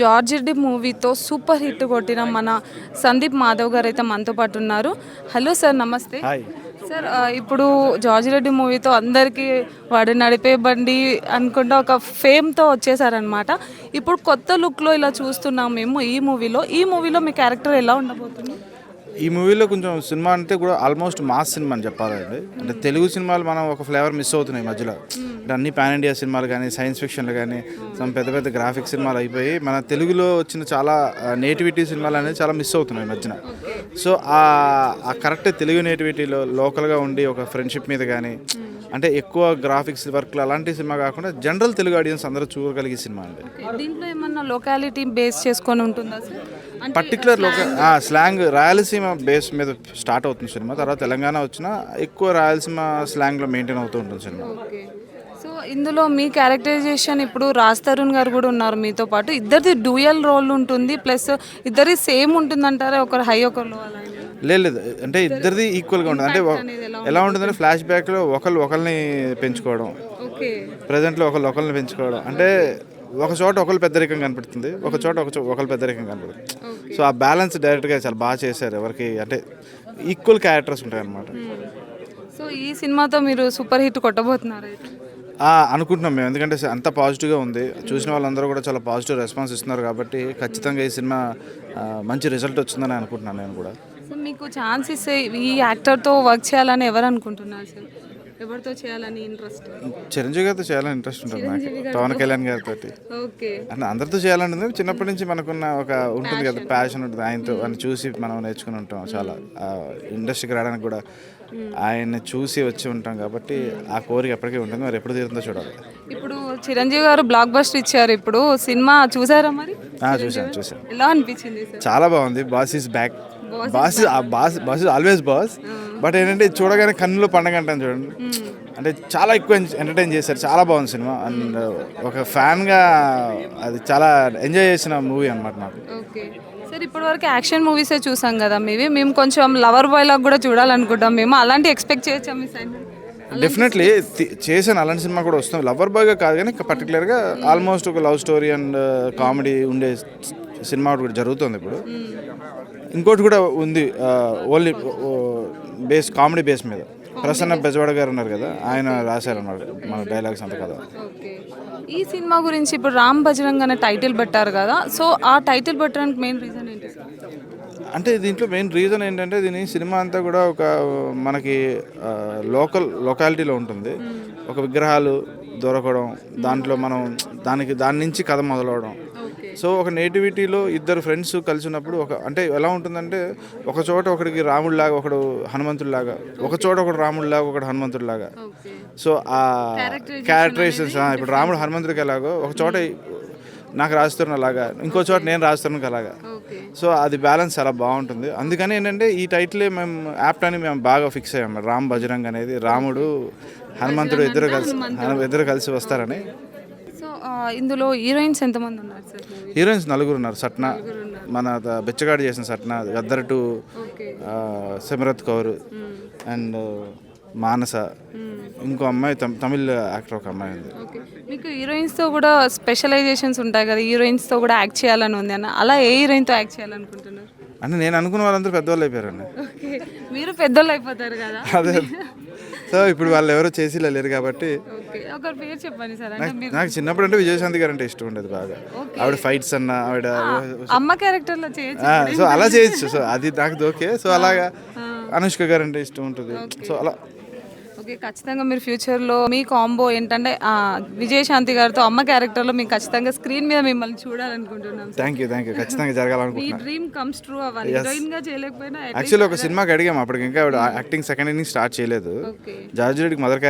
George Reddy మూవీతో super hit కొట్టిన మన సందీప్ మాధవ్ గారు అయితే మనతో పాటు ఉన్నారు. హలో సార్ నమస్తే. సార్ ఇప్పుడు జార్జ్ రెడ్డి మూవీతో అందరికీ వాడు నడిపే బండి అనుకుంటా ఒక ఫేమ్తో వచ్చేసారనమాట ఇప్పుడు కొత్త లుక్లో ఇలా చూస్తున్నాం మేము ఈ మూవీలో. ఈ మూవీలో మీ క్యారెక్టర్ ఎలా ఉండబోతుంది? ఈ మూవీలో కొంచెం సినిమా అంటే కూడా ఆల్మోస్ట్ మాస్ సినిమా అని చెప్పాలండి. అంటే తెలుగు సినిమాలు మనం ఒక ఫ్లేవర్ మిస్ అవుతున్నాయి మధ్యలో. అంటే అన్ని పాన్ ఇండియా సినిమాలు కానీ సైన్స్ ఫిక్షన్లు కానీ సమ్ పెద్ద పెద్ద గ్రాఫిక్ సినిమాలు అయిపోయి మన తెలుగులో వచ్చిన చాలా నేటివిటీ సినిమాలు అనేవి చాలా మిస్ అవుతున్నాయి మధ్యన. సో ఆ కరెక్ట్ తెలుగు నేటివిటీలో లోకల్గా ఉండి ఒక ఫ్రెండ్షిప్ మీద కానీ అంటే ఎక్కువ గ్రాఫిక్స్ వర్క్లు అలాంటి సినిమా కాకుండా జనరల్ తెలుగు ఆడియన్స్ అందరూ చూడగలిగే సినిమా అండి. దీంట్లో ఏమన్నా లొకాలిటీ బేస్ చేసుకొని ఉంటుందా పర్టికులర్ లోక స్లాంగ్ రాయలసీమ బేస్ మీద స్టార్ట్ అవుతుంది సినిమా తర్వాత తెలంగాణ వచ్చిన ఎక్కువ రాయలసీమ స్లాంగ్లో మెయింటైన్ అవుతూ ఉంటుంది సినిమా. ఓకే సో ఇందులో మీ క్యారెక్టరైజేషన్ ఇప్పుడు రాజ్ తరుణ్ గారు కూడా ఉన్నారు మీతో పాటు. ఇద్దరిది డ్యూయల్ రోల్ ఉంటుంది ప్లస్ ఇద్దరి సేమ్ ఉంటుందంటారా? ఒకరు హై ఒకరు అలా? లేదు లేదు. అంటే ఇద్దరిది ఈక్వల్గా ఉంటుంది. అంటే ఎలా ఉంటుందంటే ఫ్లాష్ బ్యాక్లో ఒకళ్ళు ఒకరిని పెంచుకోవడం. ప్రజెంట్లో ఒకళ్ళు ఒకరిని పెంచుకోవడం. అంటే ఒక చోట ఒకళ్ళు పెద్దరికం కనపడుతుంది. ఒక చోట ఒక ఒకళ్ళు పెద్దరికం కనపడుతుంది. సో ఆ బ్యాలెన్స్ డైరెక్ట్గా చాలా బాగా చేశారు ఎవరికి. అంటే ఈక్వల్ క్యారెక్టర్స్ ఉంటాయి అనమాట సో ఈ సినిమాతో మీరు సూపర్ హిట్ కొట్టబోతున్నారు అనుకుంటున్నాం మేము. ఎందుకంటే అంత పాజిటివ్గా ఉంది. చూసిన వాళ్ళందరూ కూడా చాలా పాజిటివ్ రెస్పాన్స్ ఇస్తున్నారు కాబట్టి ఖచ్చితంగా ఈ సినిమా మంచి రిజల్ట్ వచ్చిందని అనుకుంటున్నాను నేను కూడా. సో మీకు ఛాన్స్ ఇస్తే ఈ యాక్టర్తో వర్క్ చేయాలని ఎవరు అనుకుంటున్నారు సార్? ఎవరితో చేయాలని ఇంట్రెస్ట్ చిరంజీవి గారితో చేయాలని ఇంట్రెస్ట్ ఉంటుంది నాకు. పవన్ కళ్యాణ్ గారితో ఓకే. అంటే అందరితో చేయాలని ఉంది చిన్నప్పటి నుంచి మనకున్న ఒక ఉంటుంది కదా ప్యాషన్ ఉంటుంది. ఆయనతో అని చూసి మనం నేర్చుకుని ఉంటాం చాలా. ఆ, ఇండస్ట్రీకి రావడానికి కూడా ఆయన్ని చూసి వచ్చి ఉంటాం కాబట్టి ఆ కోరిక ఎప్పటికీ ఉంటుంది. మరి ఎప్పుడు తీరుతుందో చూడాలి. ఇప్పుడు చిరంజీవి గారు బ్లాక్ బస్టర్ ఇచ్చారు ఇప్పుడు. సినిమా చూసారా మరి? ఆ, చూశాను చూశాను. ఎలా అనిపించింది సార్? చాలా బాగుంది. Boss is back. Boss boss boss is always boss but ఏంటంటే చూడగానే కన్నులో పండగ అంటాను చూడండి. అంటే చాలా ఎక్కువ ఎంటర్టైన్ చేశారు. చాలా బాగుంది సినిమా. అండ్ ఒక ఫ్యాన్గా అది చాలా ఎంజాయ్ చేసిన మూవీ అనమాట నాకు. ఓకే సార్ ఇప్పటి వరకు యాక్షన్ మూవీసే చూసాం కదా మీవి మేము కొంచెం లవర్ బాయ్ లాగా కూడా చూడాలనుకుంటాం. మేము అలాంటి ఎక్స్పెక్ట్ చేయొచ్చా మీ సైడ్ డెఫినెట్లీ చేశాను. అలాంటి సినిమా కూడా వస్తుంది. లవర్ బాయ్గా కాదు కానీ పర్టికులర్గా ఆల్మోస్ట్ ఒక లవ్ స్టోరీ అండ్ కామెడీ ఉండే సినిమా ఒకటి కూడా జరుగుతుంది ఇప్పుడు. ఇంకోటి కూడా ఉంది ఓన్లీ బేస్ కామెడీ బేస్ మీద. ప్రసన్న బెజవాడ గారు ఉన్నారు కదా ఆయన రాశారన్నమాట మన డైలాగ్స్ అంత కదా. ఈ సినిమా గురించి ఇప్పుడు రామ్ బజరంగ్ అనే టైటిల్ పెట్టారు కదా సో ఆ టైటిల్ పెట్టడానికి మెయిన్ రీజన్ ఏంటి? అంటే దీంట్లో మెయిన్ రీజన్ ఏంటంటే దీని సినిమా అంతా కూడా ఒక మనకి లోకల్ లొకాలిటీలో ఉంటుంది. ఒక విగ్రహాలు దొరకడం దాంట్లో మనం దానికి దాని నుంచి కథ మొదలవడం సో ఒక నేటివిటీలో ఇద్దరు ఫ్రెండ్స్ కలిసి ఉన్నప్పుడు ఒక అంటే ఎలా ఉంటుందంటే ఒక చోట ఒకడికి రాముడిలాగా ఒకడు హనుమంతుడిలాగా ఒక చోట ఒకడు రాముడిలాగా ఒకడు హనుమంతుడిలాగా. సో ఆ క్యారెక్టరైజేషన్స్ ఇప్పుడు రాముడు హనుమంతుడికి ఎలాగో ఒక చోట నాకు రాస్తున్న అలాగా ఇంకో చోట నేను రాస్తున్నకి అలాగా. సో అది బ్యాలెన్స్ చాలా బాగుంటుంది. అందుకని ఏంటంటే ఈ టైటిలే మేము యాప్ట్ అని మేము బాగా ఫిక్స్ అయ్యాం. రామ్ బజరంగ్ అనేది రాముడు హనుమంతుడు ఇద్దరు కలిసి ఇద్దరు కలిసి వస్తారని. ఇందులో హీరోయిన్స్ ఎంతమంది ఉన్నారు సార్? హీరోయిన్స్ నలుగురు ఉన్నారు. సట్న మన బిచ్చగాడు చేసిన సట్న గద్దర్ టు సిమరత్ కౌర్ అండ్ మానస. ఇంకో అమ్మాయి తమ్- తమిళ్ యాక్టర్ ఒక అమ్మాయి ఉంది. మీకు హీరోయిన్స్తో కూడా స్పెషలైజేషన్స్ ఉంటాయి కదా హీరోయిన్స్తో కూడా యాక్ట్ చేయాలని ఉంది అన్న. అలా ఏ హీరోయిన్తో యాక్ట్ చేయాలనుకుంటున్నారు? అంటే నేను అనుకున్న వాళ్ళందరూ పెద్దవాళ్ళు అయిపోయారండి ఓకే. మీరు పెద్దోళ్ళు అయిపోతారు కదా. అదే. సో ఇప్పుడు వాళ్ళు ఎవరో చేసి లేరు కాబట్టి ఓకే. ఒకరి పేరు చెప్పండి సార్. అంటే మీరు నాకు చిన్నప్పుడు అంటే విజయశాంతి గారు అంటే ఇష్టం ఉండేది బాగా. ఆవిడ ఫైట్స్ అన్న ఆవిడ అమ్మ చేయొచ్చు ఆ, సో అలా చేయొచ్చు. సో అది నాకు ఓకే సో అలాగా అనుష్క గారు అంటే ఇష్టం ఉంటుంది. సో అలా ఓకే ఖచ్చితంగా మీరు ఫ్యూచర్లో మీ కాంబో ఏంటంటే ఆ, విజయశాంతి గారితో అమ్మ క్యారెక్టర్లో మీకు ఖచ్చితంగా స్క్రీన్ మీద మిమ్మల్ని చూడాలనుకుంటున్నాం. థ్యాంక్ యూ థ్యాంక్ యూ ఖచ్చితంగా జరగాలనుకుంటున్నాను డ్రీమ్ కమ్స్ ట్రూ అవ్వాలి. హీరోయిన్గా చేయలేకపోయినా యాక్చువల్లీ ఒక సినిమాకి అడిగాం అప్పటికి. ఇంకా యాక్టింగ్ సెకండ్ ఇన్నింగ్ స్టార్ట్ చేయలేదు. ఓకే జార్జ్ రెడ్డికి మదర్